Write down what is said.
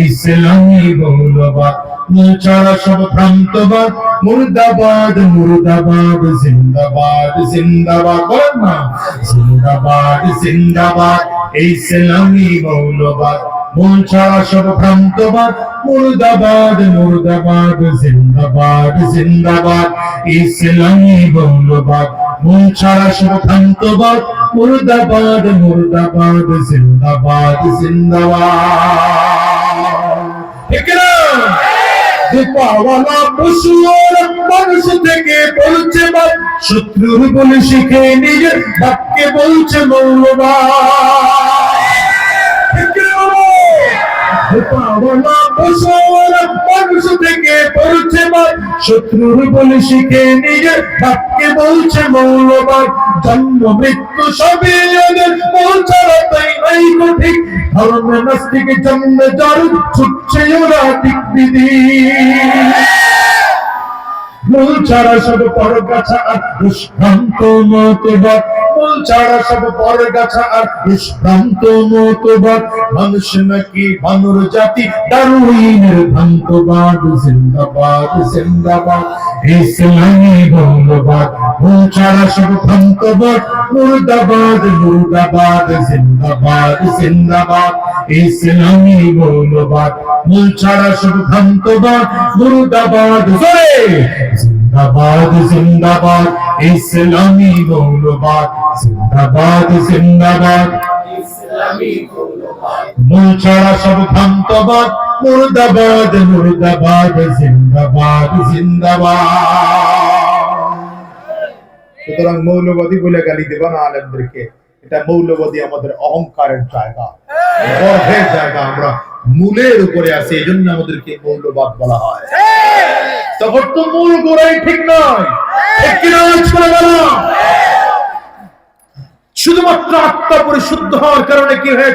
ইসলামী মৌলবাদ ছাড়া সব ভ্রান্তবাদ মুর্দাবাদ মুর্দাবাদ, জিন্দাবাদ জিন্দাবাদ, বলেন না, জিন্দাবাদ জিন্দাবাদ, ইসলামী মৌলবাদ মূল সব ভ্রান্তবাদ মুর্দাবাদ মুর্দাবাদ, জিন্দাবাদ জিন্দাবাদ, ইসলামী মৌলবাদ মূল সব ভ্রান্তবাদ মুর্দাবাদ মুর্দাবাদ, জিন্দাবাদ জিন্দাবাদ। ঠিক শত্রুর বলে শিখে নিজের বাপকে বলছে মৌলবাদ ঠিক না? দীপাওয়ালা পশু আর মানুষ থেকে বলছে বাপ শত্রুর বলে শিখে নিজের বাপকে বলছে মৌলবাদ। জন্ম, মৃত্যু সবই ওদের জন্ম জড় ছুটছে ওরা ঠিক মূল ছাড়া সব পর গাছা আর দুষ্প্রান্ত মতবাদ। মূল ছাড়া সব পর গাছা আর দুষ্প্রান্ত মতবাদ। মানুষ নাকি বানর জাতি, দারুইনের ভ্রান্তবাদ, জিন্দাবাদ জিন্দাবাদ। ইসলামী মূল ছাড়া সব মুর্দাবাদ মুর্দাবাদ, জিন্দাবাদ জিন্দাবাদ। ইসলামী ছাড়া সব মুর্দাবাদ জিন্দাবাদ জিন্দাবাদ। ইসলামী মৌলবাদ জিন্দাবাদ জিন্দাবাদ মূল ছাড়া সব ভ্রান্তবাদ। মুর্দাবাদ মুর্দাবাদ জিন্দাবাদ জিন্দাবাদ সুতরাং মৌলবাদী বলে গালি দেবা না আলেমদেরকে। এটা মৌলবাদী আমাদের অহংকারের জায়গা। গর্বের জায়গা আমরা মূলের উপরে আছি এই জন্য আমাদেরকে মৌলবাদ বলা হয়। তখন তো মূল গোড়াই ঠিক নয়। ঠিক কিনা শুধুমাত্র আত্মা পরিশুদ্ধ হওয়ার কারণে কি হয়েছে?